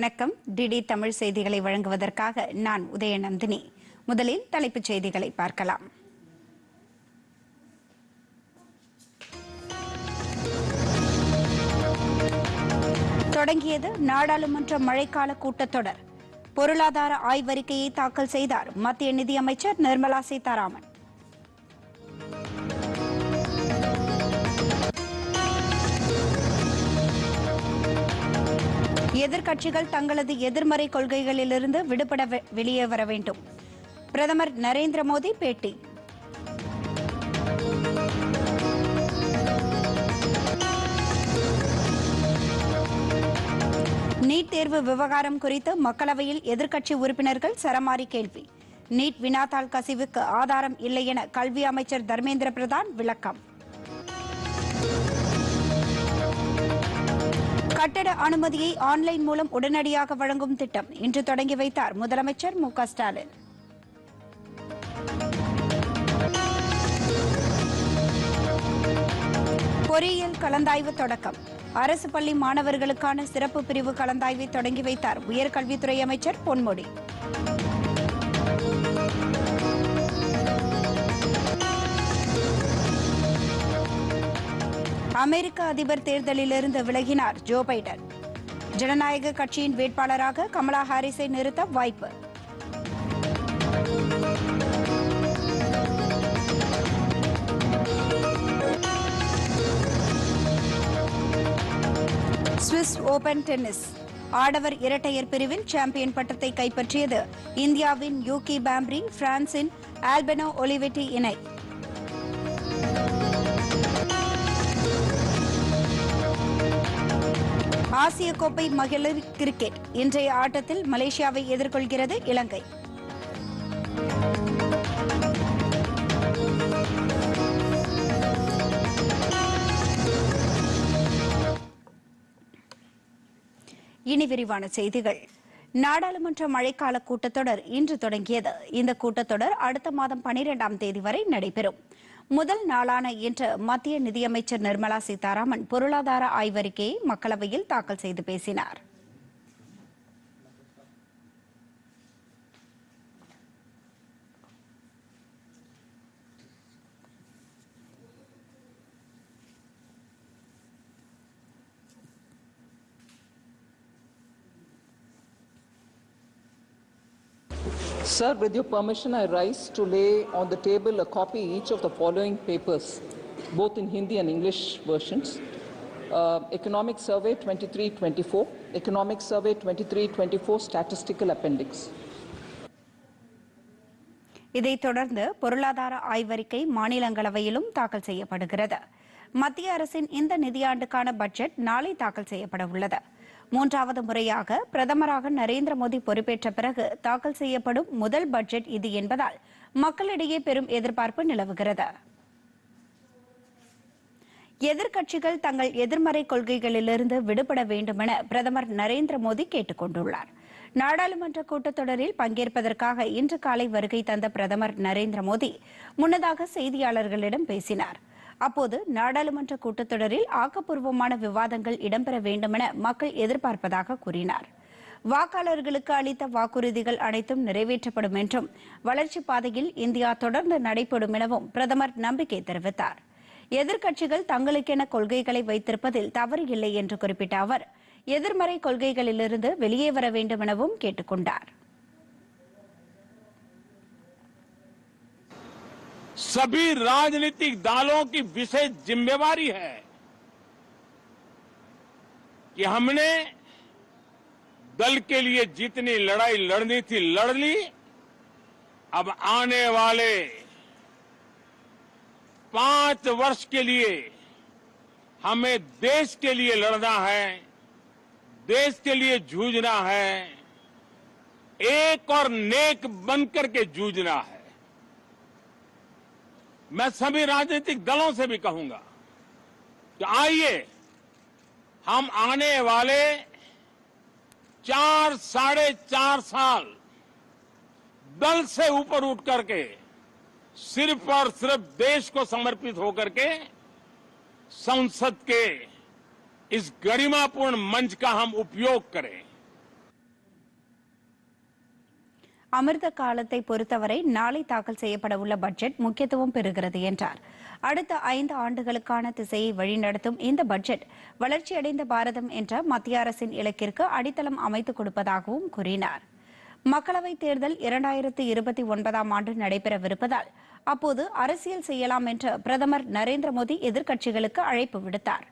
வணக்கம். டிடி தமிழ் செய்திகளை வழங்குவதற்காக நான் உதயநந்தினி. முதலில் தலைப்புச் செய்திகளை பார்க்கலாம். தொடங்கியது நாடாளுமன்ற மழைக்கால கூட்டத்தொடர். பொருளாதார ஆய்வறிக்கையை தாக்கல் செய்தார் மத்திய நிதியமைச்சர் நிர்மலா சீதாராமன். எதிர்க்கட்சிகள் தங்களது எதிர்மறை கொள்கைகளிலிருந்து விடுபட வெளியே வர வேண்டும். பிரதமர் நரேந்திர மோடி பேட்டி. நீட் தேர்வு விவகாரம் குறித்து மக்களவையில் எதிர்க்கட்சி உறுப்பினர்கள் சரமாரி கேள்வி. நீட் வினாத்தாள் கசிவுக்கு ஆதாரம் இல்லை என கல்வி அமைச்சர் தர்மேந்திர பிரதான் விளக்கம். கட்டட அனுமதியை ஆன்லைன் மூலம் உடனடியாக வழங்கும் திட்டம் இன்று தொடங்கி வைத்தார் முதலமைச்சர் மு ஸ்டாலின். பொறியியல் கலந்தாய்வு தொடக்கம். அரசு பள்ளி மாணவர்களுக்கான சிறப்பு பிரிவு கலந்தாய்வை தொடங்கி வைத்தார் உயர்கல்வித்துறை அமைச்சர் பொன்முடி. அமெரிக்க அதிபர் தேர்தலிலிருந்து விலகினார் ஜோ பைடன். ஜனநாயக கட்சியின் வேட்பாளராக கமலா ஹாரிஸை நிறுத்த வாய்ப்பு. Swiss Open tennis. ஆடவர் இரட்டையர் பிரிவில் சாம்பியன் பட்டத்தை கைப்பற்றியது இந்தியாவின் யூகி பாம்ப்ரி பிரான்சின் ஆல்பெனோ ஒலிவெட்டி இணை. ஆசிய கோப்பை மகளிர் கிரிக்கெட். இன்றைய ஆட்டத்தில் மலேசியாவை எதிர்கொள்கிறது இலங்கை. இனி விரிவான செய்திகள். நாடாளுமன்ற மழைக்கால கூட்டத்தொடர் இன்று தொடங்கியது. இந்த கூட்டத்தொடர் அடுத்த மாதம் பனிரெண்டாம் தேதி வரை நடைபெறும். முதல் நாளான இன்று மத்திய நிதியமைச்சர் நிர்மலா சீதாராமன் பொருளாதார ஆய்வறிக்கையை மக்களவையில் தாக்கல் செய்து பேசினார். Sir, with your permission, I rise to lay on the table a copy each of the following papers, both in Hindi and English versions. Uh, Economic Survey 2324, Economic Survey 2324, Statistical Appendix. இதைத் தொடர்ந்து பொருளாதார ஆய்வறிக்கை மாநிலங்களவையிலும் தாக்கல் செய்யப்படுகிறது மத்திய அரசின் இந்த நிதியாண்டுக்கான பட்ஜெட் நாளை தாக்கல் செய்யப்பட உள்ளது மூன்றாவது முறையாக பிரதமராக நரேந்திர மோடி பொறுப்பேற்ற பிறகு தாக்கல் செய்யப்படும் முதல் பட்ஜெட் இது என்பதால் மக்களிடையே பெரும் எதிர்பார்ப்பு நிலவுகிறது. எதிர்க்கட்சிகள் தங்கள் எதிர்மறை கொள்கைகளிலிருந்து விடுபட வேண்டும் என பிரதமர் நரேந்திர மோடி கேட்டுக் கொண்டுள்ளார். நாடாளுமன்ற கூட்டத்தொடரில் பங்கேற்பதற்காக இன்று காலை வருகை தந்த பிரதமர் நரேந்திர மோடி முன்னதாக செய்தியாளர்களிடம் பேசினார். அப்போது நாடாளுமன்ற கூட்டத்தொடரில் ஆக்கப்பூர்வமான விவாதங்கள் இடம்பெற வேண்டும் என மக்கள் எதிர்பார்ப்பதாக கூறினார். வாக்காளர்களுக்கு அளித்த வாக்குறுதிகள் அனைத்தும் நிறைவேற்றப்படும் என்றும் வளர்ச்சிப் பாதையில் இந்தியா தொடர்ந்து நடைபெறும் எனவும் பிரதமர் நம்பிக்கை தெரிவித்தார். எதிர்க்கட்சிகள் தங்களுக்கென கொள்கைகளை வைத்திருப்பதில் தவறு இல்லை என்று குறிப்பிட்ட அவர் எதிர்மறை கொள்கைகளிலிருந்து வெளியே வர வேண்டும் எனவும் கேட்டுக் सभी राजनीतिक दलों की विशेष जिम्मेवारी है कि हमने दल के लिए जितनी लड़ाई लड़नी थी, लड़ ली। अब आने वाले पाँच वर्ष के लिए हमें देश के लिए लड़ना है, देश के लिए जूझना है, एक और नेक बनकर के जूझना है। मैं सभी राजनीतिक दलों से भी कहूँगा कि आइए, हम आने वाले चार, साढ़े चार साल दल से ऊपर उठ करके, सिर्फ़ और सिर्फ़ देश को समर्पित होकर के, संसद के इस गरिमापूर्ण मंच का हम उपयोग करें। அமிர்த காலத்தை பொறுத்தவரை நாளை தாக்கல் செய்யப்பட உள்ள பட்ஜெட் முக்கியத்துவம் பெறுகிறது என்றார். அடுத்த ஐந்து ஆண்டுகளுக்கான திசையை வழிநடத்தும் இந்த பட்ஜெட் வளர்ச்சியடைந்த பாரதம் என்ற மத்திய அரசின் இலக்கிற்கு அடித்தளம் அமைத்துக் கொடுப்பதாகவும் கூறினார். மக்களவைத் தேர்தல் இரண்டாயிரத்து இருபத்தி ஒன்பதாம் ஆண்டு நடைபெறவிருப்பதால் அப்போது அரசியல் செய்யலாம் என்று பிரதமர் நரேந்திர மோடி எதிர்க்கட்சிகளுக்கு அழைப்பு விடுத்தார்.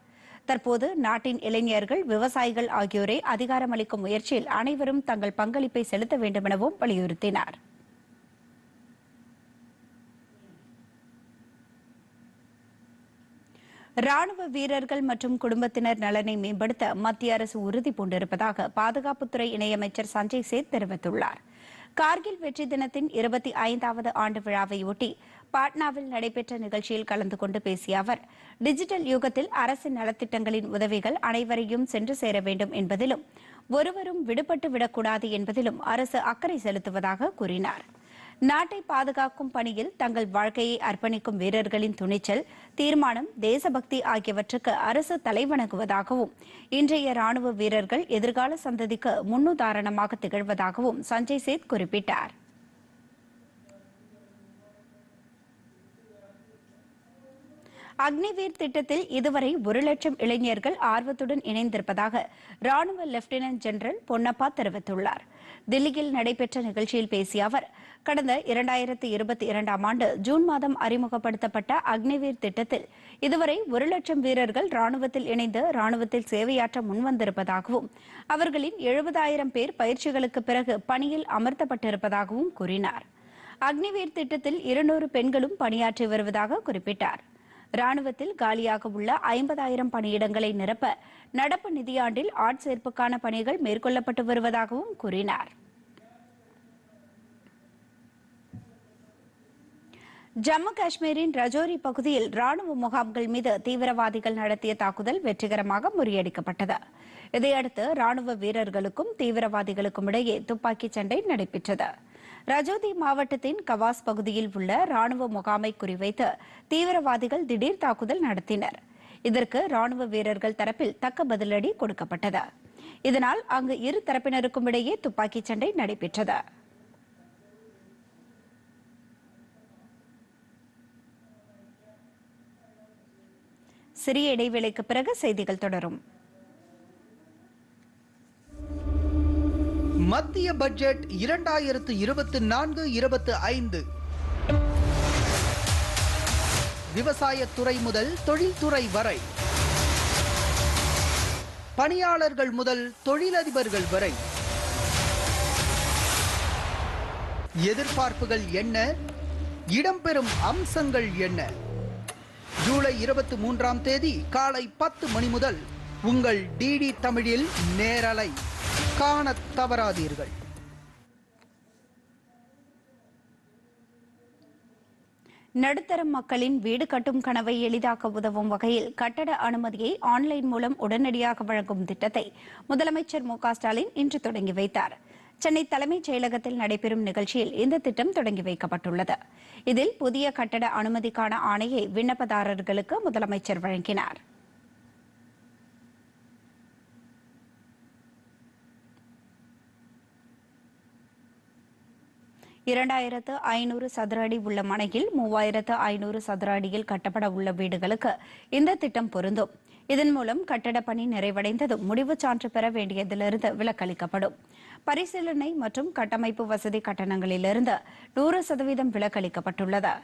தற்போது நாட்டின் இளைஞர்கள் விவசாயிகள் ஆகியோரை அதிகாரமளிக்கும் முயற்சியில் அனைவரும் தங்கள் பங்களிப்பை செலுத்த வேண்டுமெனவும் வலியுறுத்தினார். ராணுவ வீரர்கள் மற்றும் குடும்பத்தினர் நலனை மேம்படுத்த மத்திய அரசு உறுதி பூண்டிருப்பதாக பாதுகாப்புத்துறை இணையமைச்சர் சஞ்சய் சேத் தெரிவித்துள்ளார். கார்கில் வெற்றி தினத்தின் இருபத்தி ஐந்தாவது ஆண்டு விழாவையொட்டி பாட்னாவில் நடைபெற்ற நிகழ்ச்சியில் கலந்து கொண்டு பேசிய அவர் டிஜிட்டல் யுகத்தில் அரசின் நலத்திட்டங்களின் உதவிகள் அனைவரையும் சென்று சேர வேண்டும் என்பதிலும் ஒருவரும் விடுபட்டு விடக்கூடாது என்பதிலும் அரசு அக்கறை செலுத்துவதாக கூறினார். நாட்டை பாதுகாக்கும் பணியில் தங்கள் வாழ்க்கையை அர்ப்பணிக்கும் வீரர்களின் துணிச்சல் தீர்மானம் தேசபக்தி ஆகியவற்றுக்கு அரசு தலைவணங்குவதாகவும் இன்றைய ராணுவ வீரர்கள் எதிர்கால சந்ததிக்கு முன்னுதாரணமாக திகழ்வதாகவும் சஞ்சய் சேத் குறிப்பிட்டார். அக்னிவீர் திட்டத்தில் இதுவரை ஒரு லட்சம் இளைஞர்கள் ஆர்வத்துடன் இணைந்திருப்பதாக ராணுவ லெப்டினன்ட் ஜெனரல் பொன்னப்பா தெரிவித்துள்ளார். தில்லியில் நடைபெற்ற நிகழ்ச்சியில் பேசிய அவர் கடந்த இரண்டாயிரத்து இருபத்தி இரண்டாம் ஆண்டு ஜூன் மாதம் அறிமுகப்படுத்தப்பட்ட அக்னிவீர் திட்டத்தில் இதுவரை ஒரு லட்சம் வீரர்கள் ராணுவத்தில் இணைந்து ராணுவத்தில் சேவையாற்ற முன்வந்திருப்பதாகவும் அவர்களின் எழுபதாயிரம் பேர் பயிற்சிகளுக்கு பிறகு பணியில் அமர்த்தப்பட்டிருப்பதாகவும் கூறினார். அக்னிவீர் திட்டத்தில் இருநூறு பெண்களும் பணியாற்றி வருவதாக குறிப்பிட்டார். ராணுவத்தில் காலியாக உள்ள ஐம்பதாயிரம் பணியிடங்களை நிரப்ப நடப்பு நிதியாண்டில் ஆட்சேர்ப்புக்கான பணிகள் மேற்கொள்ளப்பட்டு வருவதாகவும் கூறினார். ஜம்மு காஷ்மீரின் ரஜோரி பகுதியில் ராணுவ முகாம்கள் மீது தீவிரவாதிகள் நடத்திய தாக்குதல் வெற்றிகரமாக முறியடிக்கப்பட்டது. இதையடுத்து ராணுவ வீரர்களுக்கும் தீவிரவாதிகளுக்கும் இடையே துப்பாக்கிச் சண்டை நடைபெற்றது. ரஜோதி மாவட்டத்தின் கவாஸ் பகுதியில் உள்ள ராணுவ முகாமை குறிவைத்து தீவிரவாதிகள் திடீர் தாக்குதல் நடத்தினர். இதற்கு ராணுவ வீரர்கள் தரப்பில் தக்க பதிலடி கொடுக்கப்பட்டது. இதனால் அங்கு இரு தரப்பினருக்கும் இடையே துப்பாக்கிச் சண்டை நடைபெற்றது. சிறிய இடைவேளைக்கு பிறகு செய்திகள் தொடரும். மத்திய பட்ஜெட் இரண்டாயிரத்து இருபத்தி நான்கு இருபத்தி ஐந்து. விவசாயத்துறை முதல் தொழில்துறை வரை. பணியாளர்கள் முதல் தொழிலதிபர்கள் வரை. எதிர்பார்ப்புகள் என்ன? இடம்பெறும் அம்சங்கள் என்ன? ஜூலை இருபத்தி மூன்றாம் தேதி காலை பத்து மணி முதல் உங்கள் டிடி தமிழில் நேரலை. காணத் தவறாதீர்கள். நடுத்தர மக்களின் வீடு கட்டும் கனவை எளிதாக்க உதவும் வகையில் கட்டட அனுமதியை ஆன்லைன் மூலம் உடனடியாக வழங்கும் திட்டத்தை முதலமைச்சர் மு ஸ்டாலின் இன்று தொடங்கி வைத்தார். சென்னை தலைமைச் செயலகத்தில் நடைபெறும் நிகழ்ச்சியில் இந்த திட்டம் தொடங்கி வைக்கப்பட்டுள்ளது. இதில் புதிய கட்டட அனுமதிக்கான ஆணையை விண்ணப்பதாரர்களுக்கு முதலமைச்சர் வழங்கினார். இரண்டாயிரத்து ஐநூறு சதுர அடி உள்ள மனையில் மூவாயிரத்து ஐநூறு சதுர அடியில் கட்டப்பட உள்ள வீடுகளுக்கு இந்த திட்டம் பொருந்தும். இதன் மூலம் கட்டட பணி நிறைவடைந்ததும் முடிவுச் சான்று பெற வேண்டியதிலிருந்து விலக்களிக்கப்படும். பரிசீலனை மற்றும் கட்டமைப்பு வசதி கட்டணங்களிலிருந்து நூறு சதவீதம் விலக்களிக்கப்பட்டுள்ளது.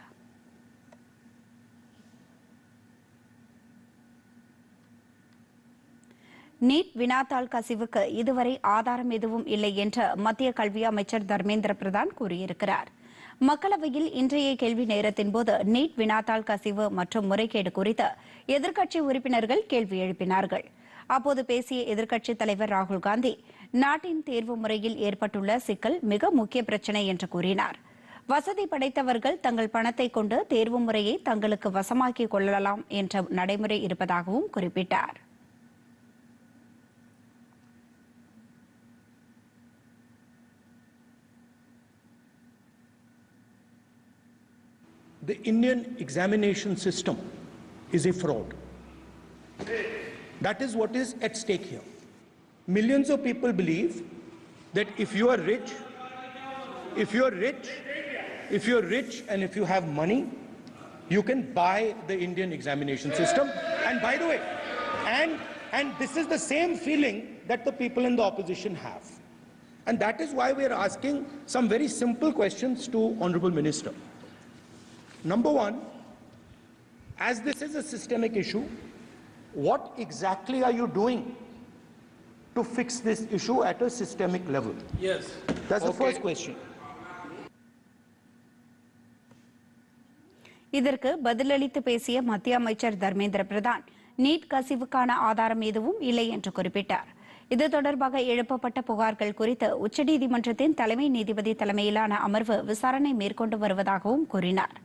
நீட் வினாத்தாள் கசிவுக்கு இதுவரை ஆதாரம் எதுவும் இல்லை என்று மத்திய கல்வி அமைச்சர் தர்மேந்திர பிரதான் கூறியிருக்கிறார். மக்களவையில் இன்றைய கேள்வி நேரத்தின் போது நீட் வினாத்தாள் கசிவு மற்றும் முறைகேடு குறித்து எதிர்க்கட்சி உறுப்பினர்கள் கேள்வி எழுப்பினார்கள். அப்போது பேசிய எதிர்க்கட்சித் தலைவர் ராகுல் காந்தி நாட்டின் தேர்வு முறையில் ஏற்பட்டுள்ள சிக்கல் மிக முக்கிய பிரச்சினை என்று கூறினார். வசதி படைத்தவர்கள் தங்கள் பணத்தை கொண்டு தேர்வு முறையை தங்களுக்கு வசமாக்கிக் கொள்ளலாம் என்ற நடைமுறை இருப்பதாகவும் குறிப்பிட்டார். The Indian examination system is a fraud. That is what is at stake here. Millions of people believe that if you are rich, if you're rich, if you're rich and if you have money, you can buy the Indian examination system. And by the way, and, and this is the same feeling that the people in the opposition have. And that is why we are asking some very simple questions to Honorable Minister. Number one, as this is a systemic issue, what exactly are you doing to fix this issue at a systemic level? Yes. That's the first question. இதற்கு பதிலளித்து பேசிய மத்திய அமைச்சர் Dharmendra Pradhan NEET கசிவுக்கான ஆதாரம் எதுவும் இல்லை என்று குறிப்பிட்டார் இது தொடர்பாக எழுப்பப்பட்ட புகார்கள் குறித்து உச்சநீதிமன்றத்தின் தலைமை நீதிபதி தலைமையிலான அமர்வு விசாரணை மேற்கொண்டு வருவதாகவும் கூறினார்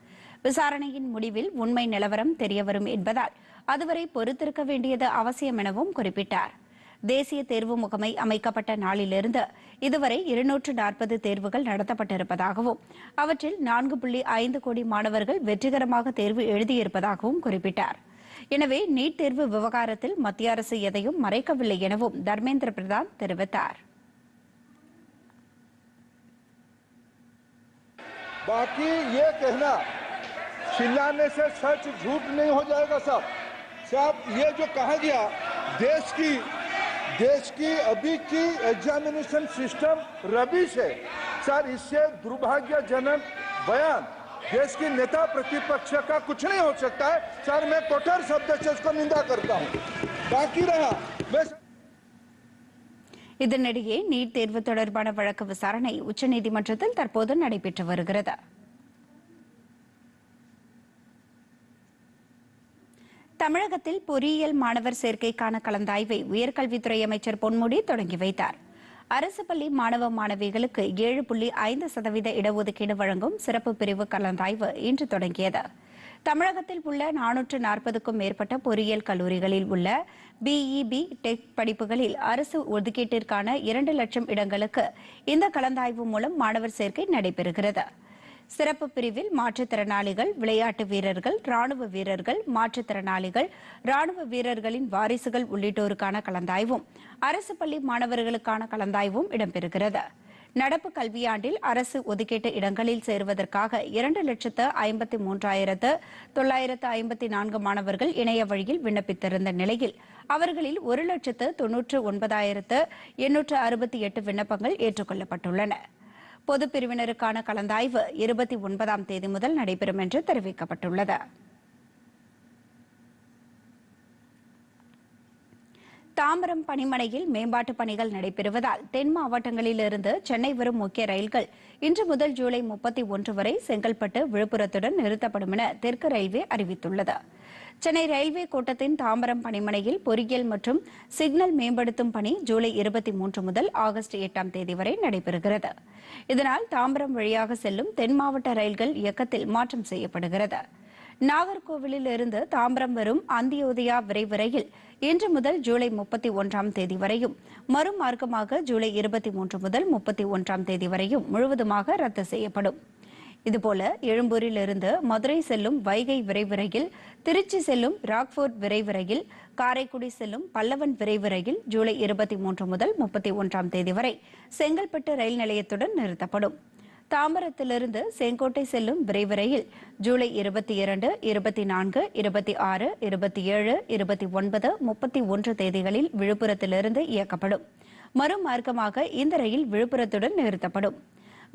விசாரணையின் முடிவில் உண்மை நிலவரம் தெரியவரும் என்பதால் அதுவரை பொறுத்திருக்க வேண்டியது அவசியம் எனவும் குறிப்பிட்டார் தேசிய தேர்வு முகமை அமைக்கப்பட்ட நாளிலிருந்து இதுவரை இருநூற்று நாற்பது தேர்வுகள் நடத்தப்பட்டிருப்பதாகவும் அவற்றில் நான்கு புள்ளி ஐந்து கோடி மாணவர்கள் வெற்றிகரமாக தேர்வு எழுதியிருப்பதாகவும் குறிப்பிட்டார் எனவே நீட் தேர்வு விவகாரத்தில் மத்திய அரசு எதையும் மறைக்கவில்லை எனவும் தர்மேந்திர பிரதான் தெரிவித்தார் बाकी ये कहना चिल्लाने से सच झूठ नहीं हो जाएगा साहब साहब ये जो कहा गया देश की देश की अभी की एग्जामिनेशन सिस्टम रबिश है सर इससे दुर्भाग्यजनक बयान देश की नेता प्रतिपक्ष का कुछ नहीं हो सकता है सर मैं कठोर शब्द से इसको निंदा करता हूं बाकी रहा मैं இதனிடையே நீட் தேர்வு தொடர்பான வழக்கு விசாரணை உச்சநீதிமன்றத்தில் தற்போது நடைபெற்று வருகிறது தமிழகத்தில் பொறியியல் மாணவர் சேர்க்கைக்கான கலந்தாய்வை உயர்கல்வித்துறை அமைச்சர் பொன்முடி தொடங்கி வைத்தார். அரசு பள்ளி மாணவ மாணவிகளுக்கு ஏழு புள்ளி ஐந்து சதவீத இடஒதுக்கீடு வழங்கும் சிறப்பு பிரிவு கலந்தாய்வு இன்று தொடங்கியது. தமிழகத்தில் உள்ள நானூற்று நாற்பதுக்கும் மேற்பட்ட பொறியியல் கல்லூரிகளில் உள்ள பிஇபி டெக் படிப்புகளில் அரசு ஒதுக்கீட்டிற்கான இரண்டு லட்சம் இடங்களுக்கு இந்த கலந்தாய்வு மூலம் மாணவர் சேர்க்கை நடைபெறுகிறது. சிறப்பு பிரிவில் மாற்றுத்திறனாளிகள் விளையாட்டு வீரர்கள் ராணுவ வீரர்கள் மாற்றுத்திறனாளிகள் ராணுவ வீரர்களின் வாரிசுகள் உள்ளிட்டோருக்கான கலந்தாய்வும் அரசு பள்ளி மாணவர்களுக்கான கலந்தாய்வும் இடம்பெறுகிறது. நடப்பு கல்வியாண்டில் அரசு ஒதுக்கீட்டு இடங்களில் சேருவதற்காக இரண்டு லட்சத்து ஐம்பத்தி மூன்றாயிரத்து தொள்ளாயிரத்து ஐம்பத்தி நான்கு மாணவர்கள் இணைய வழியில் விண்ணப்பித்திருந்த நிலையில் அவர்களில் ஒரு லட்சத்து தொன்னூற்று ஒன்பதாயிரத்து எண்ணூற்று அறுபத்தி எட்டு விண்ணப்பங்கள் ஏற்றுக்கொள்ளப்பட்டுள்ளன. பொது பிரிவினருக்கான கலந்தாய்வு இருபத்தி ஒன்பதாம் தேதி முதல் நடைபெறும் என்று தெரிவிக்கப்பட்டுள்ளது. தாம்பரம் பணிமனையில் மேம்பாட்டு பணிகள் நடைபெறுவதால் தென் மாவட்டங்களிலிருந்து சென்னை வரும் முக்கிய ரயில்கள் இன்று முதல் ஜூலை முப்பத்தி ஒன்று வரை செங்கல்பட்டு விழுப்புரத்துடன் நிறுத்தப்படும் என தெற்கு ரயில்வே அறிவித்துள்ளது. சென்னை ரயில்வே கோட்டத்தின் தாம்பரம் பணிமனையில் பொறியியல் மற்றும் சிக்னல் மேம்படுத்தும் பணி ஜூலை இருபத்தி மூன்று முதல் ஆகஸ்ட் எட்டாம் தேதி வரை நடைபெறுகிறது. இதனால் தாம்பரம் வழியாக செல்லும் தென் மாவட்ட ரயில்கள் இயக்கத்தில் மாற்றம் செய்யப்படுகிறது. நாகர்கோவிலில் இருந்து தாம்பரம் வரும் அந்தியோதயா விரைவு ரயில் இன்று முதல் ஜூலை முப்பத்தி ஒன்றாம் தேதி வரையும் மறுமார்க்கமாக ஜூலை இருபத்தி மூன்று முதல் முப்பத்தி ஒன்றாம் தேதி வரையும் முழுவதுமாக ரத்து செய்யப்படும். இதுபோல எழும்பூரிலிருந்து மதுரை செல்லும் வைகை விரைவு ரயில் திருச்சி செல்லும் ராக்ஃபோர்ட் விரைவு ரயில் காரைக்குடி செல்லும் பல்லவன் விரைவு ரயில் ஜூலை இருபத்தி மூன்று முதல் முப்பத்தி ஒன்றாம் தேதி வரை செங்கல்பட்டு ரயில் நிலையத்துடன் நிறுத்தப்படும். தாம்பரத்திலிருந்து செங்கோட்டை செல்லும் விரைவு ரயில் ஜூலை இருபத்தி இரண்டு இருபத்தி நான்கு இருபத்தி ஆறு இருபத்தி ஏழு இருபத்தி ஒன்பது முப்பத்தி ஒன்று தேதிகளில் விழுப்புரத்திலிருந்து இயக்கப்படும். மறுமார்க்கமாக இந்த ரயில் விழுப்புரத்துடன் நிறுத்தப்படும்.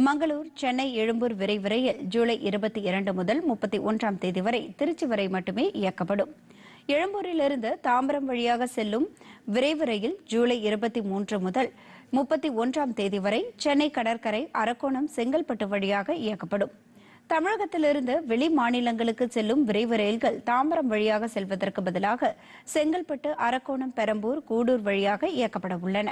மங்களூர் சென்னை எழும்பூர் விரைவு ரயில் ஜூலை இருபத்தி இரண்டு முதல் முப்பத்தி ஒன்றாம் தேதி வரை திருச்சி வரை மட்டுமே இயக்கப்படும். எழும்பூரிலிருந்து தாம்பரம் வழியாக செல்லும் விரைவு ரயில் ஜூலை இருபத்தி மூன்று முதல் முப்பத்தி ஒன்றாம் தேதி வரை சென்னை கடற்கரை அரக்கோணம் செங்கல்பட்டு வழியாக இயக்கப்படும். தமிழகத்திலிருந்து வெளி மாநிலங்களுக்கு செல்லும் விரைவு ரயில்கள் தாம்பரம் வழியாக செல்வதற்கு பதிலாக செங்கல்பட்டு அரக்கோணம் பெரம்பூர் கூடூர் வழியாக இயக்கப்பட உள்ளன.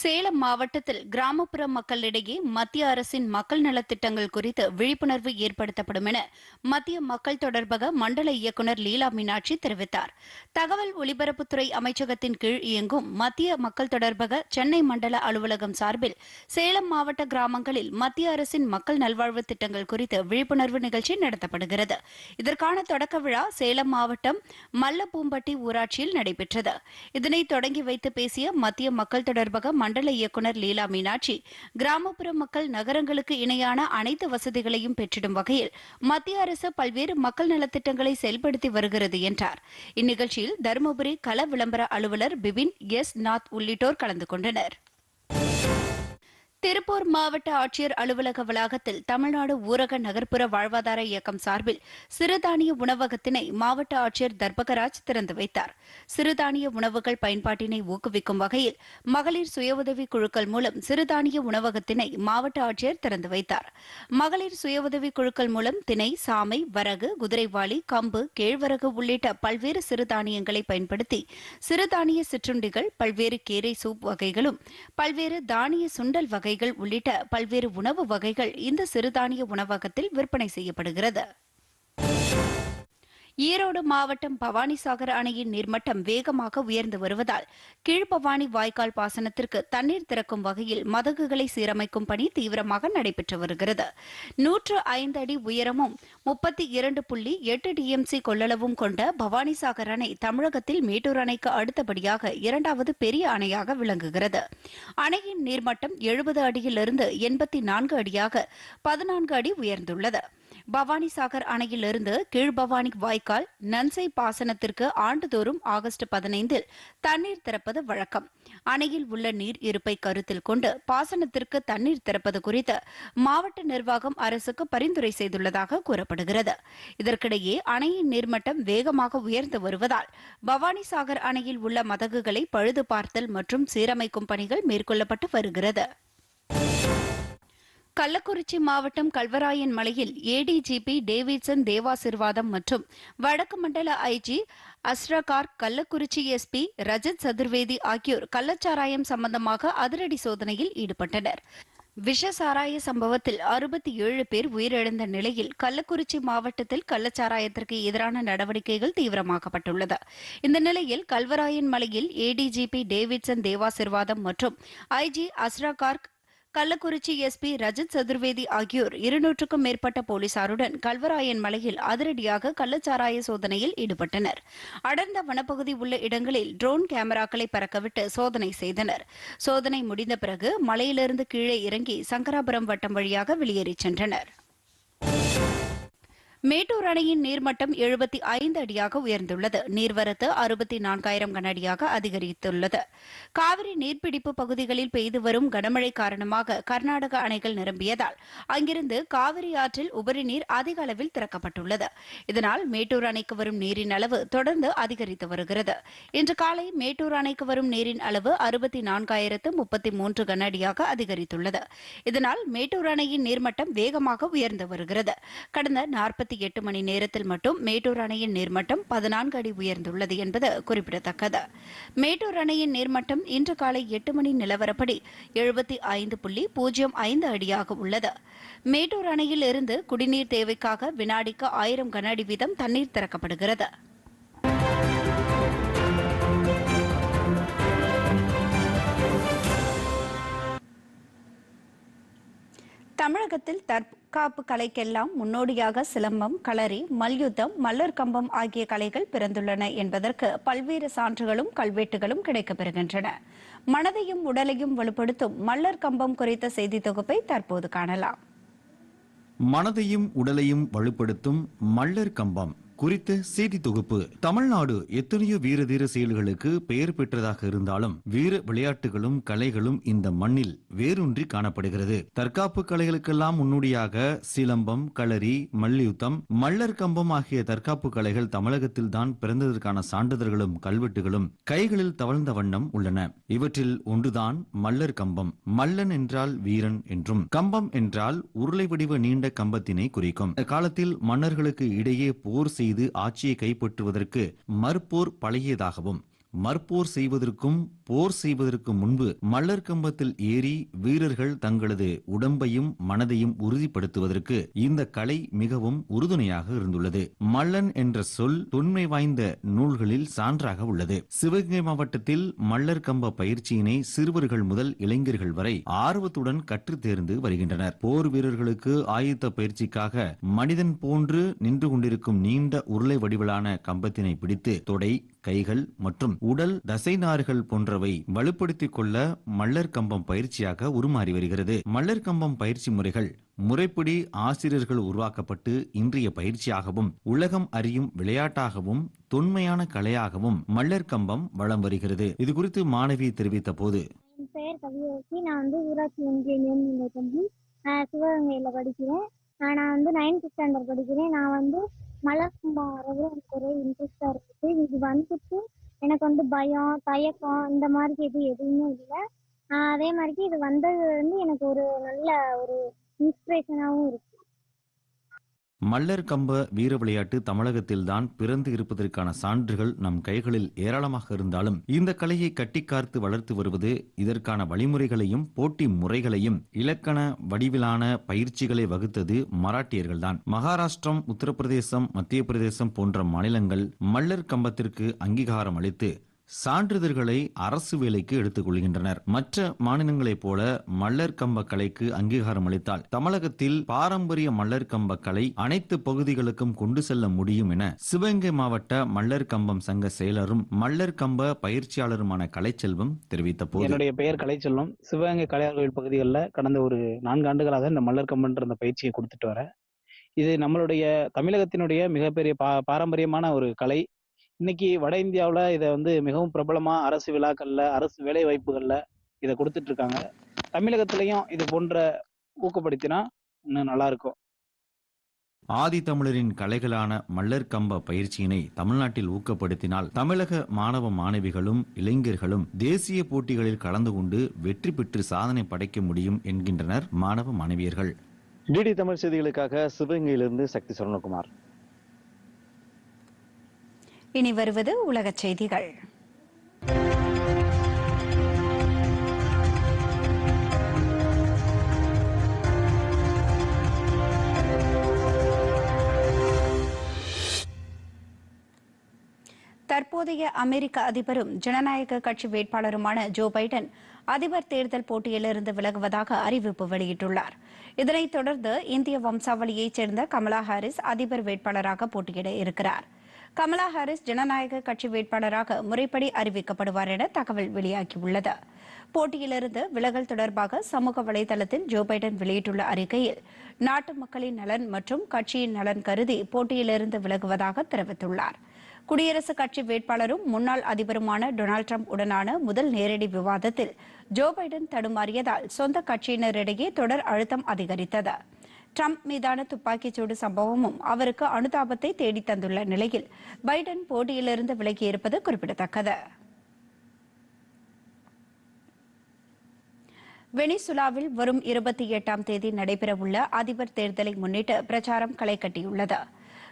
சேலம் மாவட்டத்தில் கிராமப்புற மக்களிடையே மத்திய அரசின் மக்கள் நலத்திட்டங்கள் குறித்து விழிப்புணர்வு ஏற்படுத்தப்படும் என மத்திய மக்கள் தொடர்பக மண்டல இயக்குநர் லீலா மீனாட்சி தெரிவித்தார். தகவல் ஒலிபரப்புத்துறை அமைச்சகத்தின் கீழ் இயங்கும் மத்திய மக்கள் தொடர்பக சென்னை மண்டல அலுவலகம் சார்பில் சேலம் மாவட்ட கிராமங்களில் மத்திய அரசின் மக்கள் நல்வாழ்வு திட்டங்கள் குறித்து விழிப்புணர்வு நிகழ்ச்சி நடத்தப்படுகிறது. இதற்கான தொடக்க விழா சேலம் மாவட்டம் மல்லபூம்பட்டி ஊராட்சியில் நடைபெற்றது. இதனை தொடங்கி வைத்து பேசிய மத்திய மக்கள் தொடர்பக மண்டல இயக்குநர் லீலா மீனாட்சி கிராமப்புற மக்கள் நகரங்களுக்கு இணையான அனைத்து வசதிகளையும் பெற்றிடும் வகையில் மத்திய அரசு பல்வேறு மக்கள் நலத்திட்டங்களை செயல்படுத்தி வருகிறது என்றார். இந்நிகழ்ச்சியில் தருமபுரி கள விளம்பர அலுவலர் பிபின் எஸ் நாத் உள்ளிட்டோர் கலந்து கொண்டனர். திருப்பூர் மாவட்ட ஆட்சியர் அலுவலக வளாகத்தில் தமிழ்நாடு ஊரக நகர்ப்புற வாழ்வாதார இயக்கம் சார்பில் சிறுதானிய உணவகத்தினை மாவட்ட ஆட்சியர் தர்பகராஜ் திறந்து வைத்தார். சிறுதானிய உணவுகள் பயன்பாட்டினை ஊக்குவிக்கும் வகையில் மகளிர் சுய உதவி குழுக்கள் மூலம் சிறுதானிய உணவகத்தினை மாவட்ட ஆட்சியர் திறந்து வைத்தார். மகளிர் சுய குழுக்கள் மூலம் திணை சாமை வரகு குதிரைவாளி கம்பு கேழ்வரகு உள்ளிட்ட பல்வேறு சிறுதானியங்களை பயன்படுத்தி சிறுதானிய சிற்றுண்டிகள் பல்வேறு கீரை சூப் வகைகளும் பல்வேறு தானிய சுண்டல் வகை வகைகள் உள்ளிட்ட பல்வேறு உணவு வகைகள் இந்த சிறுதானிய உணவகத்தில் விற்பனை செய்யப்படுகிறது. ஈரோடு மாவட்டம் பவானிசாகர் அணையின் நீர்மட்டம் வேகமாக உயர்ந்து வருவதால் கீழ்பவானி வாய்க்கால் பாசனத்திற்கு தண்ணீர் திறக்கும் வகையில் மதகுகளை சீரமைக்கும் பணி தீவிரமாக நடைபெற்று வருகிறது. நூற்று ஐந்து அடி உயரமும் முப்பத்தி இரண்டு புள்ளி எட்டு டிஎம்சி கொள்ளளவும் கொண்ட பவானிசாகர் அணை தமிழகத்தில் மேட்டூர் அணைக்கு அடுத்தபடியாக இரண்டாவது பெரிய அணையாக விளங்குகிறது. அணையின் நீர்மட்டம் எழுபது அடியிலிருந்து எண்பத்தி நான்கு அடியாக பதினான்கு அடி உயர்ந்துள்ளது. பவானிசாகர் அணையிலிருந்து கீழ்பவானி வாய்க்கால் நன்சை பாசனத்திற்கு ஆண்டுதோறும் ஆகஸ்ட் பதினைந்தில் தண்ணீர் திறப்பது வழக்கம். அணையில் உள்ள நீர் இருப்பை கருத்தில் கொண்டு பாசனத்திற்கு தண்ணீர் திறப்பது குறித்து மாவட்ட நிர்வாகம் அரசுக்கு பரிந்துரை செய்துள்ளதாக கூறப்படுகிறது. இதற்கிடையே அணையின் நீர்மட்டம் வேகமாக உயர்ந்து வருவதால் பவானிசாகர் அணையில் உள்ள மதகுகளை பழுது பார்த்தல் மற்றும் சீரமைக்கும் பணிகள் மேற்கொள்ளப்பட்டு வருகிறது. கள்ளக்குறிச்சி மாவட்டம் கல்வராயன் மலையில் ஏடிஜிபி டேவிட்சன் தேவாசிர்வாதம் மற்றும் வடக்கு மண்டல ஐஜி அஸ்ரகார் கள்ளக்குறிச்சி எஸ்பி ரஜத் சதுர்வேதி ஆகியோர் கள்ளச்சாராயம் சம்பந்தமாக அதிரடி சோதனையில் ஈடுபட்டனர். விஷ சாராய சம்பவத்தில் அறுபத்தி ஏழு பேர் உயிரிழந்த நிலையில் கள்ளக்குறிச்சி மாவட்டத்தில் கள்ளச்சாராயத்திற்கு எதிரான நடவடிக்கைகள் தீவிரமாக்கப்பட்டுள்ளது. இந்த நிலையில் கல்வராயன் மலையில் ஏடிஜிபி டேவிட்சன் தேவாசிர்வாதம் மற்றும் ஐஜி அஸ்ரகார் கள்ளக்குறிச்சி எஸ்பி ரஜத் சதுர்வேதி ஆகியோர் இருநூற்றுக்கும் மேற்பட்ட போலீசாருடன் கல்வராயன் மலையில் அதிரடியாக கள்ளச்சாராய சோதனையில் ஈடுபட்டனர். அடர்ந்த வனப்பகுதி உள்ள இடங்களில் ட்ரோன் கேமராக்களை பறக்கவிட்டு சோதனை செய்தனர். சோதனை முடிந்த பிறகு மலையிலிருந்து கீழே இறங்கி சங்கராபுரம் வட்டம் வழியாக வெளியேறிச் சென்றனர். மேட்டூர் அணையின் நீர்மட்டம் எழுபத்தி ஐந்து அடியாக உயர்ந்துள்ளது. நீர்வரத்து அறுபத்தி நான்காயிரம் கனஅடியாக அதிகரித்துள்ளது. காவிரி நீர்பிடிப்பு பகுதிகளில் பெய்து வரும் கனமழை காரணமாக கர்நாடக அணைகள் நிரம்பியதால் அங்கிருந்து காவிரி ஆற்றில் உபரி நீர் அதிக அளவில் திறக்கப்பட்டுள்ளது. இதனால் மேட்டூர் அணைக்கு வரும் நீரின் அளவு தொடர்ந்து அதிகரித்து வருகிறது. இன்று காலை மேட்டூர் அணைக்கு வரும் நீரின் அளவு அறுபத்தி நான்காயிரத்து முப்பத்தி மூன்று கனஅடியாக அதிகரித்துள்ளது. இதனால் மேட்டூர் அணையின் நீர்மட்டம் வேகமாக உயர்ந்து வருகிறது. கடந்த நாற்பத்தி எட்டு மணி நேரத்தில் மட்டும் மேட்டூர் அணையின் நீர்மட்டம் பதினான்கு அடி உயர்ந்துள்ளது என்பது குறிப்பிடத்தக்கது. மேட்டூர் அணையின் நீர்மட்டம் இன்று காலை எட்டு மணி நிலவரப்படி எழுபத்தி ஐந்து புள்ளி பூஜ்ஜியம் ஐந்து அடியாக உள்ளது. மேட்டூர் அணையில் இருந்து குடிநீர் தேவைக்காக வினாடிக்கு ஆயிரம் கன அடி வீதம் தண்ணீர் திறக்கப்படுகிறது. தமிழகத்தில் தற்காப்பு கலைக்கெல்லாம் முன்னோடியாக சிலம்பம் களரி மல்யுத்தம் மல்லர் கம்பம் ஆகிய கலைகள் பிறந்துள்ளன என்பதற்கு பல்வேறு சான்றுகளும் கல்வெட்டுகளும் கிடைக்கப்பெறுகின்றன. மனதையும் உடலையும் வலுப்படுத்தும் மல்லர் கம்பம் குறித்த செய்தி தொகுப்பை தற்போது காணலாம். மனதையும் உடலையும் வலுப்படுத்தும் மல்லர் கம்பம். குறித்த செய்தி தொகுப்பு தமிழ்நாடு எத்தனையோ வீர தீர செயல்களுக்கு பெயர் பெற்றதாக இருந்தாலும் வீர விளையாட்டுகளும் கலைகளும் இந்த மண்ணில் வேரூன்றி காணப்படுகிறது. தற்காப்பு கலைகளுக்கெல்லாம் முன்னோடியாக சிலம்பம் களரி மல்யுத்தம் மல்லர் கம்பம் ஆகிய தற்காப்பு கலைகள் தமிழகத்தில் தான் பிறந்ததற்கான சான்றிதழ்களும் கல்வெட்டுகளும் கைகளில் தவழ்ந்த வண்ணம் உள்ளன. இவற்றில் ஒன்றுதான் மல்லர் கம்பம். மல்லன் என்றால் வீரன் என்றும் கம்பம் என்றால் உருளை வடிவ நீண்ட கம்பத்தினை குறிக்கும். காலத்தில் மன்னர்களுக்கு இடையே போர் செய்து ஆட்சியை கைப்பற்றுவதற்கு மறுப்போர் பழகியதாகவும் மற்போர் செய்வதற்கும் போர் செய்வதற்கு முன்பு மல்லர் கம்பத்தில் ஏறி வீரர்கள் தங்களது உடம்பையும் மனதையும் உறுதிப்படுத்துவதற்கு இந்த கலை மிகவும் உறுதுணையாக இருந்துள்ளது. மல்லன் என்ற சொல் தொன்மை வாய்ந்த நூல்களில் சான்றாக உள்ளது. சிவகங்கை மாவட்டத்தில் மல்லர் கம்ப பயிற்சியினை சிறுவர்கள் முதல் இளைஞர்கள் வரை ஆர்வத்துடன் கற்று தேர்ந்து வருகின்றனர். போர் வீரர்களுக்கு ஆயுத்த பயிற்சிக்காக மனிதன் போன்று நின்று கொண்டிருக்கும் நீண்ட உருளை வடிவிலான கம்பத்தினை பிடித்து தொடை கைகள் மற்றும் உடல் தசைநார்கள் போன்றவை வலுப்படுத்திக் கொள்ள மல்லர் கம்பம் பயிற்சியாக உருமாறி வருகிறது. மல்லர் கம்பம் பயிற்சி முறைகள் முறைப்படி ஆசிரியர்கள் உருவாக்கப்பட்டு இன்றைய பயிற்சியாகவும் உலகம் அறியும் விளையாட்டாகவும் தொன்மையான கலையாகவும் மல்லர் கம்பம் வளம் வருகிறது. இது குறித்து மாணவி தெரிவித்த போது பெயர் கவியரசி. நான் வந்து ஊராட்சி ஒன்றிய மேல்நிலை சிவகங்கையில் படிக்கிறேன். நான் வந்து நைன்த் ஸ்டாண்டர்ட் படிக்கிறேன். நான் வந்து மலர் கும்பம் எனக்கு ஒரே இன்ட்ரெஸ்டாக இருக்குது இது வந்துட்டு எனக்கு வந்து பயம் தயக்கம் இந்த மாதிரி எது எதுவுமே இல்லை. அதே மாதிரிக்கு இது வந்தது வந்து எனக்கு ஒரு நல்ல ஒரு இன்ஸ்பிரேஷனாகவும் இருக்கு. மல்லர் கம்ப வீர விளையாட்டு தமிழகத்தில்தான் பிறந்து இருப்பதற்கான சான்றுகள் நம் கைகளில் ஏராளமாக இருந்தாலும் இந்த கலையை கட்டிக்கார்த்து வளர்த்து வருவது இதற்கான வழிமுறைகளையும் போட்டி முறைகளையும் இலக்கண வடிவிலான பயிற்சிகளை வகுத்தது மராட்டியர்கள்தான். மகாராஷ்டிரம் உத்தரப்பிரதேசம் மத்திய பிரதேசம் போன்ற மாநிலங்கள் மல்லர் கம்பத்திற்கு அங்கீகாரம் அளித்து சான்றிதழ்களை அரசு வேலைக்கு எடுத்துக் கொள்கின்றனர். மற்ற மாநிலங்களைப் போல மல்லர் கம்ப கலைக்கு அங்கீகாரம் அளித்தால் தமிழகத்தில் பாரம்பரிய மல்லர் கம்ப கலை அனைத்து பகுதிகளுக்கும் கொண்டு செல்ல முடியும் என சிவகங்கை மாவட்ட மல்லர் கம்பம் சங்க செயலரும் மல்லர் கம்ப பயிற்சியாளருமான கலைச்செல்வம் தெரிவித்த போது என்னுடைய பெயர் கலைச்செல்வம். சிவகங்கை கலையாளர்கள் பகுதிகளில் கடந்த ஒரு நான்கு ஆண்டுகளாக இந்த மல்லர் கம்பன்ற இந்த பயிற்சியை கொடுத்துட்டு வரேன் இது நம்மளுடைய தமிழகத்தினுடைய மிகப்பெரிய பா பாரம்பரியமான ஒரு கலை. இன்னைக்கு வட இந்தியாவில் இதை வந்து மிகவும் பிரபலமா அரசு விழாக்கள்ல அரசு வேலை வாய்ப்புகள்ல இதை கொடுத்துட்டு இருக்காங்க தமிழகத்திலையும் இது போன்ற ஊக்கப்படுத்தினா இன்னும் நல்லா இருக்கும். ஆதி தமிழரின் கலைகளான மல்லர் கம்ப பயிற்சியினை தமிழ்நாட்டில் ஊக்கப்படுத்தினால் தமிழக மாணவ மாணவிகளும் இளைஞர்களும் தேசிய போட்டிகளில் கலந்து கொண்டு வெற்றி பெற்று சாதனை படைக்க முடியும் என்கின்றனர் மாணவ மாணவியர்கள். டிடி தமிழ் செய்திகளுக்காக சிவகங்கையிலிருந்து சக்தி சரவணகுமார். இனி வருவது உலகச் செய்திகள். தற்போதைய அமெரிக்க அதிபரும் ஜனநாயக கட்சி வேட்பாளருமான ஜோ பைடன் அதிபர் தேர்தல் போட்டியிலிருந்து விலகுவதாக அறிவிப்பு வெளியிட்டுள்ளார். இதனைத் தொடர்ந்து இந்திய வம்சாவளியைச் சேர்ந்த கமலா ஹாரிஸ் அதிபர் வேட்பாளராக போட்டியிட இருக்கிறார். கமலா ஹாரிஸ் ஜனநாயக கட்சி வேட்பாளராக முறைப்படி அறிவிக்கப்படுவார் என தகவல் வெளியாகியுள்ளது. போட்டியிலிருந்து விலகல் தொடர்பாக சமூக வலைதளத்தில் ஜோ பைடன் வெளியிட்டுள்ள அறிக்கையில் நாட்டு மக்களின் நலன் மற்றும் கட்சியின் நலன் கருதி போட்டியிலிருந்து விலகுவதாக தெரிவித்துள்ளார். குடியரசுக் கட்சி வேட்பாளரும் முன்னாள் அதிபருமான டொனால்டு ட்ரம்ப் உடனான முதல் நேரடி விவாதத்தில் ஜோ பைடன் தடுமாறியதால் சொந்த கட்சியினரிடையே தொடர் அழுத்தம் அதிகரித்தது. ட்ரம்ப் மீதான துப்பாக்கிச்சூடு சம்பவமும் அவருக்கு அனுதாபத்தை தேடித்தந்துள்ள நிலையில் பைடன் போட்டியிலிருந்து விலகியிருப்பது குறிப்பிடத்தக்கது. வெனிசுலாவில் வரும் இருபத்தி எட்டாம் தேதி நடைபெறவுள்ள அதிபர் தேர்தலை முன்னிட்டு பிரச்சாரம் களை கட்டியுள்ளது.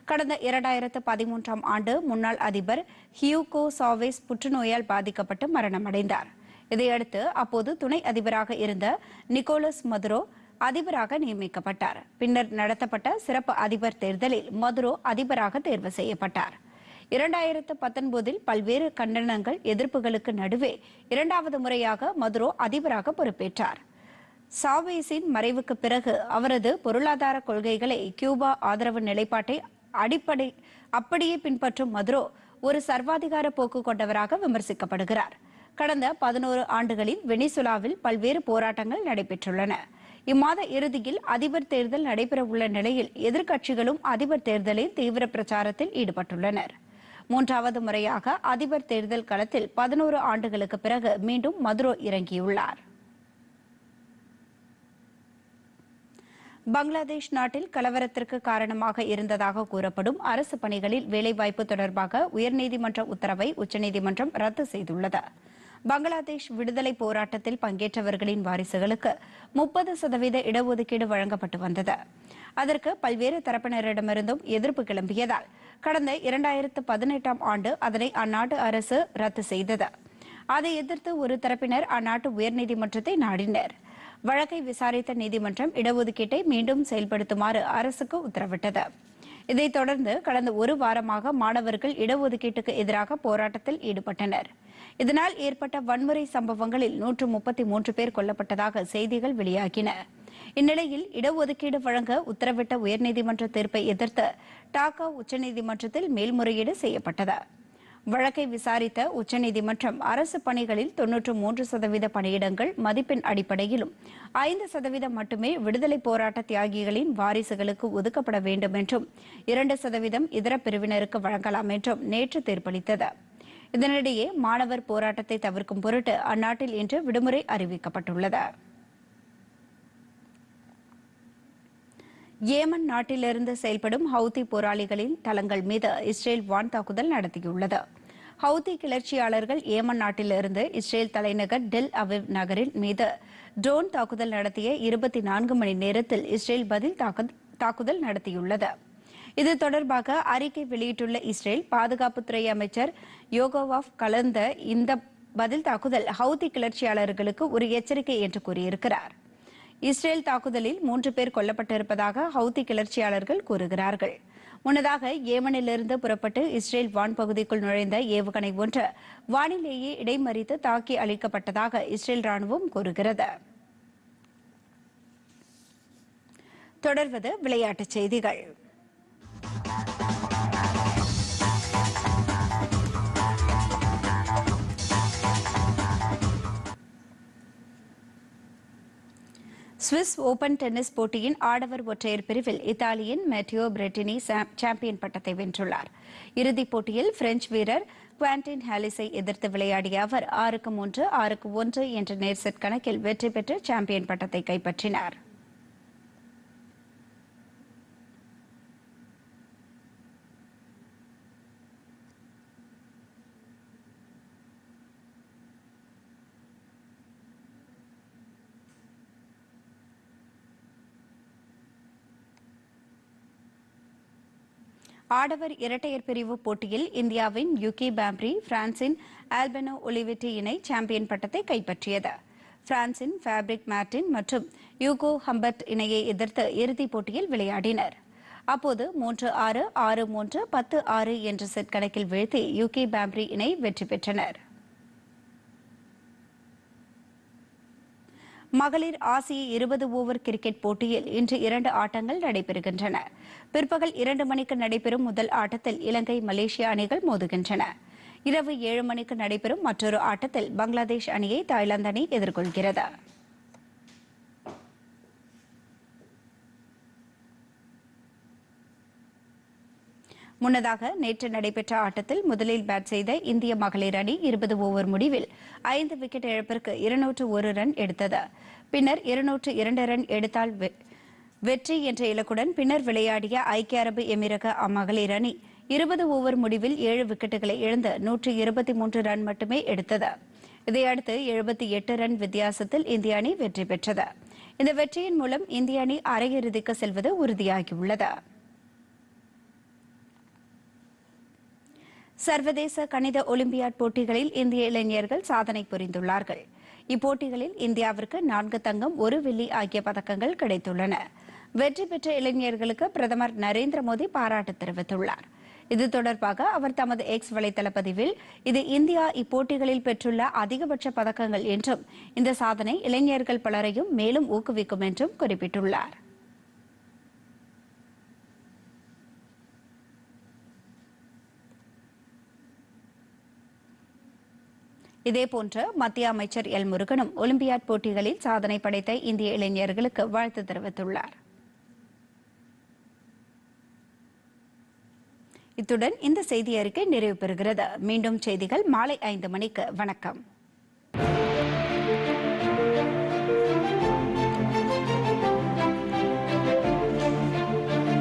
கடந்த இரண்டாயிரத்து பதிமூன்றாம் ஆண்டு முன்னாள் அதிபர் ஹியூகோ சாவேஸ் புற்றுநோயால் பாதிக்கப்பட்டு மரணமடைந்தார். இதையடுத்து அப்போது துணை அதிபராக இருந்த நிக்கோலஸ் மதுரோ அதிபராக நியமிக்கப்பட்டார். பின்னர் நடத்தப்பட்ட சிறப்பு அதிபர் தேர்தலில் மதுரோ அதிபராக தேர்வு செய்யப்பட்டார். இரண்டாயிரத்து பத்தொன்பதில் பல்வேறு கண்டனங்கள் எதிர்ப்புகளுக்கு நடுவே இரண்டாவது முறையாக மதுரோ அதிபராக பொறுப்பேற்றார். சாவேஸின் மறைவுக்கு பிறகு அவரது பொருளாதார கொள்கைகளை கியூபா ஆதரவு நிலைப்பாட்டை அடிப்படை அப்படியே பின்பற்றும் மதுரோ ஒரு சர்வாதிகார போக்கு கொண்டவராக விமர்சிக்கப்படுகிறார். கடந்த பதினோரு ஆண்டுகளில் வெனிசுலாவில் பல்வேறு போராட்டங்கள் நடைபெற்றுள்ளன. இம்மாத இறுதியில் அதிபர் தேர்தல் நடைபெறவுள்ள நிலையில் எதிர்க்கட்சிகளும் அதிபர் தேர்தலில் தீவிர பிரச்சாரத்தில் ஈடுபட்டுள்ளனர். மூன்றாவது முறையாக அதிபர் தேர்தல் களத்தில் பதினோரு ஆண்டுகளுக்கு பிறகு மீண்டும் மதுரோ இறங்கியுள்ளார். பங்களாதேஷ் நாட்டில் கலவரத்திற்கு காரணமாக இருந்ததாக கூறப்படும் அரசு பணிகளில் வேலைவாய்ப்பு தொடர்பாக உயர்நீதிமன்ற உத்தரவை உச்சநீதிமன்றம் ரத்து செய்துள்ளது. பங்களாதேஷ் விடுதலை போராட்டத்தில் பங்கேற்றவர்களின் வாரிசுகளுக்கு முப்பது சதவீத இடஒதுக்கீடு வழங்கப்பட்டு வந்தது. அதற்கு பல்வேறு தரப்பினரிடமிருந்தும் எதிர்ப்பு கிளம்பியதால் கடந்த இரண்டாயிரத்து பதினெட்டாம் ஆண்டு அதனை அந்நாட்டு அரசு ரத்து செய்தது. அதை எதிர்த்து ஒரு தரப்பினர் அந்நாட்டு உயர்நீதிமன்றத்தை நாடினர். வழக்கை விசாரித்த நீதிமன்றம் இடஒதுக்கீட்டை மீண்டும் செயல்படுத்துமாறு அரசுக்கு உத்தரவிட்டது. இதைத் தொடர்ந்து கடந்த ஒரு வாரமாக மாணவர்கள் இடஒதுக்கீட்டுக்கு எதிராக போராட்டத்தில் ஈடுபட்டனர். இதனால் ஏற்பட்ட வன்முறை சம்பவங்களில் நூற்று முப்பத்தி மூன்று பேர் கொல்லப்பட்டதாக செய்திகள் வெளியாகின. இந்நிலையில் இடஒதுக்கீடு வழங்க உத்தரவிட்ட உயர்நீதிமன்ற தீர்ப்பை எதிர்த்து டாக்கா உச்சநீதிமன்றத்தில் மேல்முறையீடு செய்யப்பட்டது. வழக்கை விசாரித்த உச்சநீதிமன்றம் அரசு பணிகளில் தொன்னூற்று மூன்று சதவீத பணியிடங்கள் மதிப்பெண் அடிப்படையிலும் ஐந்து சதவீதம் மட்டுமே விடுதலை போராட்ட தியாகிகளின் வாரிசுகளுக்கு ஒதுக்கப்பட வேண்டும் என்றும் இரண்டு சதவீதம் இதர பிரிவினருக்கு வழங்கலாம் என்றும் நேற்று தீர்ப்பளித்தது. இதனிடையே மாணவர் போராட்டத்தை தவிர்க்கும் பொருட்டு அந்நாட்டில் இன்று விடுமுறை அறிவிக்கப்பட்டுள்ளது. ஏமன் நாட்டிலிருந்து செயல்படும் ஹவுதி போராளிகளின் தளங்கள் மீது இஸ்ரேல் வான் தாக்குதல் நடத்தியுள்ளது. ஹவுதி கிளர்ச்சியாளர்கள் ஏமன் நாட்டிலிருந்து இஸ்ரேல் தலைநகர் டெல் அவிவ் நகரின் மீது ட்ரோன் தாக்குதல் நடத்திய இருபத்தி நான்கு மணி நேரத்தில் இஸ்ரேல் பதில் தாக்கு- தாக்குதல் நடத்தியுள்ளது. இது தொடர்பாக அறிக்கை வெளியிட்டுள்ள இஸ்ரேல் பாதுகாப்புத்துறை அமைச்சர் யோகோவாஃப் கலந்த இந்த பதில் தாக்குதல் ஹவுதி கிளர்ச்சியாளர்களுக்கு ஒரு எச்சரிக்கை என்று கூறியிருக்கிறார். இஸ்ரேல் தாக்குதலில் மூன்று பேர் கொல்லப்பட்டிருப்பதாக ஹவுதி கிளர்ச்சியாளர்கள் கூறுகிறார்கள். முன்னதாக ஏமனிலிருந்து புறப்பட்டு இஸ்ரேல் வான் பகுதிக்குள் நுழைந்த ஏவுகணை ஒன்று வானிலேயே இடைமறித்து தாக்கி அழிக்கப்பட்டதாக இஸ்ரேல் ராணுவம் கூறுகிறது. தொடர்வது விளையாட்டுச் செய்திகள். சுவிஸ் ஓபன் டென்னிஸ் போட்டியின் ஆடவர் ஒற்றையர் பிரிவில் இத்தாலியின் மெட்டியோ பிரெட்டினி சாம்பியன் பட்டத்தை வென்றுள்ளார். இறுதிப் போட்டியில் பிரெஞ்சு வீரர் குவாண்டின் ஹாலிஸை எதிர்த்து விளையாடிய அவர் ஆறுக்கு மூன்று ஆறுக்கு ஒன்று என்ற நேர் செட் கணக்கில் வெற்றி பெற்று சாம்பியன் பட்டத்தை கைப்பற்றினார். ஆடவர் இரட்டையர் பிரிவு போட்டியில் இந்தியாவின் யுகி பாம்ப்ரி பிரான்சின் ஆல்பனோ ஒலிவிட்டி இணை சாம்பியன் பட்டத்தை கைப்பற்றியது. பிரான்சின் ஃபேப்ரிக் மார்டின் மற்றும் யூகோ ஹம்பர்ட் இணையை எதிர்த்து இறுதிப் போட்டியில் விளையாடினர். அப்போது மூன்று ஆறு ஆறு மூன்று பத்து ஆறு என்ற செட் கணக்கில் வீழ்த்தி யுகி பாம்ப்ரி இணை வெற்றி பெற்றனர். மகளிர் ஆசிய இருபது ஓவர் கிரிக்கெட் போட்டியில் இன்று இரண்டு ஆட்டங்கள் நடைபெறுகின்றன. பிற்பகல் இரண்டு மணிக்கு நடைபெறும் முதல் ஆட்டத்தில் இலங்கை மலேசிய அணிகள் மோதுகின்றன. இரவு ஏழு மணிக்கு நடைபெறும் மற்றொரு ஆட்டத்தில் பங்களாதேஷ் அணியை தாய்லாந்து அணி எதிர்கொள்கிறது. முன்னதாக நேற்று நடைபெற்ற ஆட்டத்தில் முதலில் பேட் செய்த இந்திய மகளிர் அணி இருபது ஓவர் முடிவில் ஐந்து விக்கெட் இழப்பிற்கு இருநூற்று ஒரு ரன் எடுத்தது. பின்னர் இருநூற்று இரண்டு ரன் எடுத்தால் வெ- வெற்றி என்ற இலக்குடன் பின்னர் விளையாடிய ஐக்கிய அரபு எமிரக அம்மகளிர் அணி இருபது ஓவர் முடிவில் ஏழு விக்கெட்டுகளை இழந்து நூற்று இருபத்தி மூன்று ரன் மட்டுமே எடுத்தது. இதையடுத்து எழுபத்தி எட்டு ரன் வித்தியாசத்தில் இந்திய அணி வெற்றி பெற்றது. இந்த வெற்றியின் மூலம் இந்திய அணி அரையிறுதிக்கு செல்வது உறுதியாகியுள்ளது. சர்வதேச கணித ஒலிம்பியாட் போட்டிகளில் இந்திய இளைஞர்கள் சாதனை புரிந்துள்ளார்கள். இப்போட்டிகளில் இந்தியாவிற்கு நான்கு தங்கம் ஒரு வெள்ளி ஆகிய பதக்கங்கள் கிடைத்துள்ளன. வெற்றி பெற்ற இளைஞர்களுக்கு பிரதமர் நரேந்திர மோடி பாராட்டு தெரிவித்துள்ளார். இது தொடர்பாக அவர் தமது எக்ஸ் வலைதள பதிவில் இது இந்தியா இப்போட்டிகளில் பெற்றுள்ள அதிகபட்ச பதக்கங்கள் என்றும் இந்த சாதனை இளைஞர்கள் பலரையும் மேலும் ஊக்குவிக்கும் என்றும் குறிப்பிட்டுள்ளார். இதேபோன்று மத்திய அமைச்சர் எல் முருகனும் ஒலிம்பியாட் போட்டிகளில் சாதனை படைத்த இந்திய இளைஞர்களுக்கு வாழ்த்து தெரிவித்துள்ளார். இத்துடன் இந்த செய்தி அறிக்கை நிறைவு பெறுகிறது. மீண்டும் செய்திகள் மாலை ஐந்து மணிக்கு. வணக்கம்.